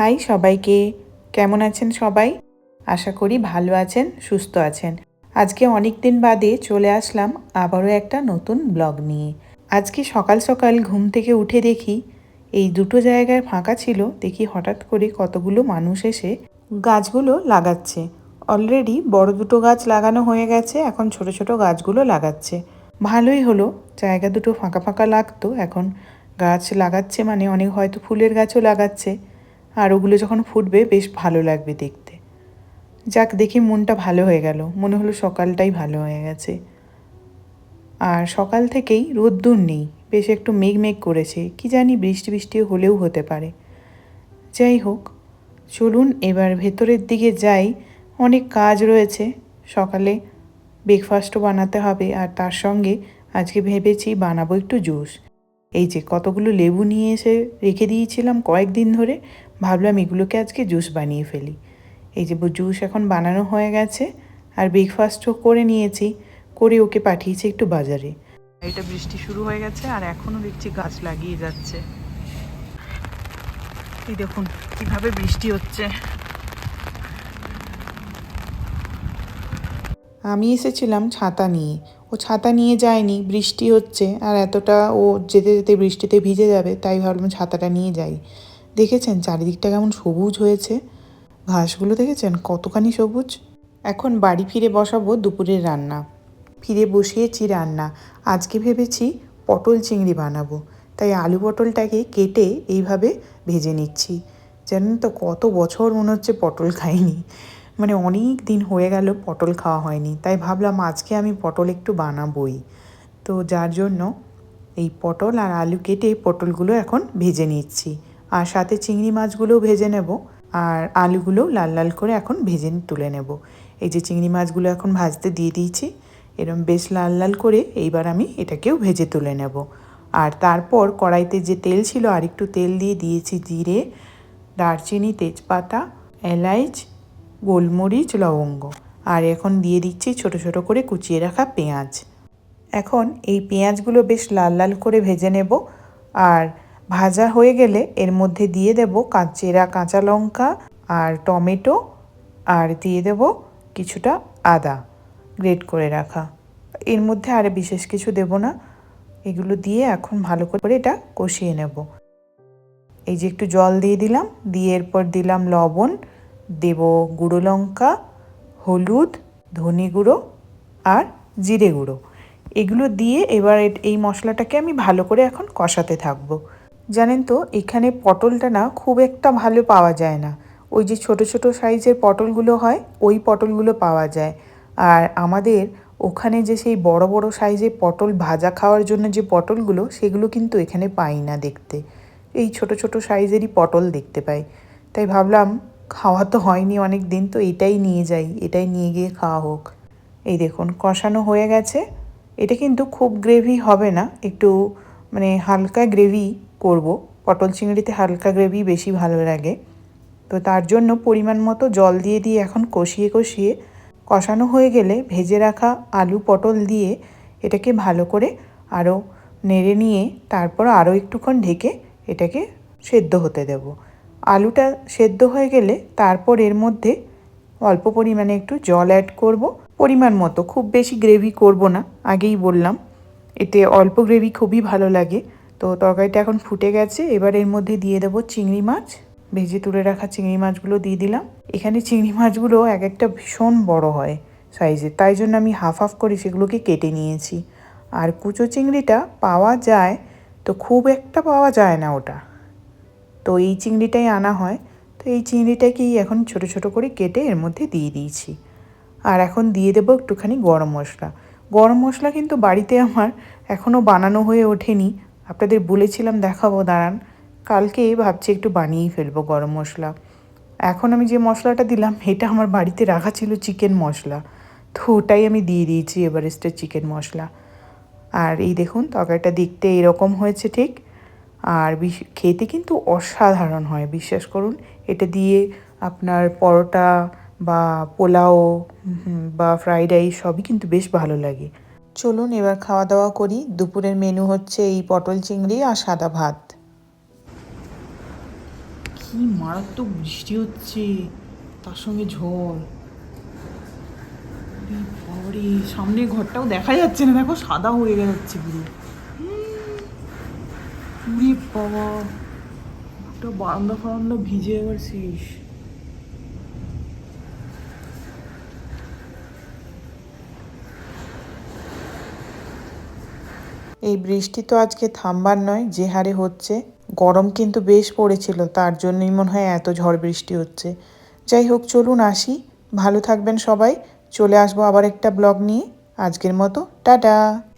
High সবাইকে। কেমন আছেন সবাই? আশা করি ভালো আছেন, সুস্থ আছেন। আজকে অনেক দিন বাদে চলে আসলাম আবারও একটা নতুন ব্লগ নিয়ে। আজকে সকাল সকাল ঘুম থেকে উঠে দেখি এই দুটো জায়গায় ফাঁকা ছিল, দেখি হঠাৎ করে কতগুলো মানুষ এসে গাছগুলো লাগাচ্ছে। অলরেডি বড় দুটো গাছ লাগানো হয়ে গেছে, এখন ছোট ছোট গাছগুলো লাগাচ্ছে। ভালোই হলো, জায়গা দুটো ফাঁকা ফাঁকা লাগতো, এখন গাছ লাগাচ্ছে মানে অনেক হয়তো ফুলের গাছও লাগাচ্ছে। আর ওগুলো যখন ফুটবে, বেশ ভালো লাগবে দেখতে। যাক, দেখি মনটা ভালো হয়ে গেল। মনে হলো সকালটাই ভালো হয়ে গেছে। আর সকাল থেকেই রোদ্দুর নেই। বেশ একটু মেঘ মেঘ করেছে। কি জানি বৃষ্টি বৃষ্টি হলেও হতে পারে। যাই হোক, চলুন এবার ভেতরের দিকে যাই। অনেক কাজ রয়েছে। সকালে ব্রেকফাস্টও বানাতে হবে। আর তার সঙ্গে আজকে ভেবেছি বানাবো একটু জুস। এই যে কতগুলো লেবু নিয়ে এসে রেখে দিয়েছিলাম কয়েকদিন ধরে। ভাবলাম এগুলোকে আজকে জুস বানিয়ে ফেলি। এই যে জুস এখন বানানো হয়ে গেছে আর ব্রেকফাস্টও করে নিয়েছি করে ওকে পাঠিয়েছি একটু বাজারে। এটা বৃষ্টি শুরু হয়ে গেছে আর এখনও দেখছি গাছ লাগিয়ে যাচ্ছে। এই দেখুন কীভাবে বৃষ্টি হচ্ছে। আমি এসেছিলাম ছাতা নিয়ে। ও ছাতা নিয়ে যায়নি বৃষ্টি হচ্ছে আর এতটা ও যেতে যেতে বৃষ্টিতে ভিজে যাবে তাই ভাবলাম ছাতাটা নিয়ে যাই। দেখেছেন চারিদিকটা কেমন সবুজ হয়েছে? ঘাসগুলো দেখেছেন কতখানি সবুজ? এখন বাড়ি ফিরে বসাবো দুপুরের রান্না। ফিরে বসিয়েছি রান্না। আজকে ভেবেছি পটল চিংড়ি বানাবো। তাই আলু পটলটাকে কেটে এইভাবে ভেজে নিচ্ছি। জানেন তো কত বছর মনে হচ্ছে পটল খাইনি। মানে অনেক দিন হয়ে গেল পটল খাওয়া হয়নি। তাই ভাবলাম আজকে আমি পটল একটু বানাবই। তো যার জন্য এই পটল আর আলু কেটে পটলগুলো এখন ভেজে নিচ্ছি। আর সাথে চিংড়ি মাছগুলোও ভেজে নেব আর আলুগুলো লাল লাল করে এখন ভেজে তুলে নেব। এই যে চিংড়ি মাছগুলো এখন ভাজতে দিয়ে দিয়েছি, এরম বেশ লাল লাল করে এইবার আমি এটাকেও ভেজে তুলে নেব। আর তারপর কড়াইতে যে তেল ছিল আর একটু তেল দিয়ে দিয়েছি জিরে, দারচিনি, তেজপাতা, এলাইচ, গোলমরিচ, লবঙ্গ। আর এখন দিয়ে দিচ্ছি ছোট ছোট করে কুচিয়ে রাখা পেঁয়াজ। এখন এই পেঁয়াজগুলো বেশ লাল লাল করে ভেজে নেব। আর ভাজা হয়ে গেলে এর মধ্যে দিয়ে দেব চেরা কাঁচা লঙ্কা আর টমেটো আর দিয়ে দেব কিছুটা আদা গ্রেট করে রাখা। এর মধ্যে আর বিশেষ কিছু দেব না। এগুলো দিয়ে এখন ভালো করে এটা কষিয়ে নেব। এই যে একটু জল দিয়ে দিলাম, দিয়ে এরপর দিলাম লবণ, দেব গুঁড়ো লঙ্কা, হলুদ, ধনে গুঁড়ো আর জিরে গুঁড়ো। এগুলো দিয়ে এবার এই মশলাটাকে আমি ভালো করে এখন কষাতে থাকব। জানেন তো, এখানে পটলটা না খুব একটা ভালো পাওয়া যায় না। ওই যে ছোট ছোট সাইজের পটলগুলো হয়, ওই পটলগুলো পাওয়া যায়। আর আমাদের ওখানে যে সেই বড় বড় সাইজের পটল ভাজা খাওয়ার জন্য যে পটলগুলো, সেগুলো কিন্তু এখানে পাই না দেখতে। এই ছোট ছোট সাইজেরই পটল দেখতে পাই। তাই ভাবলাম, খাওয়া তো হয়নি অনেক দিন, তো এটাই নিয়ে যাই, এটাই নিয়ে গিয়ে খাওয়া হোক। এই দেখুন, কষানো হয়ে গেছে। এটা কিন্তু খুব গ্রেভি হবে না, একটু মানে হালকা গ্রেভি করব। পটল চিংড়িতে হালকা গ্রেভি বেশি ভালো লাগে। তো তার জন্য পরিমাণ মতো জল দিয়ে দিয়ে এখন কষিয়ে কষিয়ে কষানো হয়ে গেলে ভেজে রাখা আলু পটল দিয়ে এটাকে ভালো করে আরও নেড়ে নিয়ে তারপর আরও একটুক্ষণ ঢেকে এটাকে সেদ্ধ হতে দেব। আলুটা সেদ্ধ হয়ে গেলে তারপর এর মধ্যে অল্প পরিমাণে একটু জল অ্যাড করব। পরিমাণ মতো, খুব বেশি গ্রেভি করব না, আগেই বললাম। এতে অল্প গ্রেভি খুবই ভালো লাগে। তো তরকারিটা এখন ফুটে গেছে। এবার এর মধ্যে দিয়ে দেবো চিংড়ি মাছ। ভেজে তুলে রাখা চিংড়ি মাছগুলো দিয়ে দিলাম। এখানে চিংড়ি মাছগুলো এক একটা ভীষণ বড় হয় সাইজের। তাই জন্য আমি হাফ হাফ করে সেগুলোকে কেটে নিয়েছি। আর কুচো চিংড়িটা পাওয়া যায়, তো খুব একটা পাওয়া যায় না ওটা। তো এই চিংড়িটাই আনা হয়। তো এই চিংড়িটাকেই এখন ছোট ছোট করে কেটে এর মধ্যে দিয়ে দিয়েছি। আর এখন দিয়ে দেবো একটুখানি গরম মশলা। গরম মশলা কিন্তু বাড়িতে আমার এখনও বানানো হয়ে ওঠেনি। আপনাদের বলেছিলাম দেখাবো, দাঁড়ান। কালকে ভাবছি একটু বানিয়েই ফেলব গরম মশলা। এখন আমি যে মশলাটা দিলাম, এটা আমার বাড়িতে রাখা ছিল চিকেন মশলা। তো ওটাই আমি দিয়ে দিয়েছি এভারেস্টের চিকেন মশলা। আর এই দেখুন, তরকারিটা দেখতে এরকম হয়েছে ঠিক। আর খেতে কিন্তু অসাধারণ হয়, বিশ্বাস করুন। এটা দিয়ে আপনার পরোটা বা পোলাও বা ফ্রাইড রাইস সবই কিন্তু বেশ ভালো লাগে। চলুন এবার খাওয়া দাওয়া করি। দুপুরের মেনু হচ্ছে এই পটল চিংড়ি আর সাদা ভাত। কি মারাত্মক বৃষ্টি হচ্ছে, তার সঙ্গে ঝড়। বাবারে, সামনের ঘরটাও দেখা যাচ্ছে না, দেখো সাদা হয়ে যাচ্ছে পুরো। উরে বাবা, একটা বারান্দা ফারান্দা ভিজে এবার শেষ। এই বৃষ্টি তো আজকে থামবার নয়, যে হারে হচ্ছে। গরম কিন্তু বেশ পড়েছিল, তার জন্যই মনে হয় এত ঝড় বৃষ্টি হচ্ছে। যাই হোক, চলুন আসি। ভালো থাকবেন সবাই। চলে আসব আবার একটা ব্লগ নিয়ে। আজকের মতো, টাটা!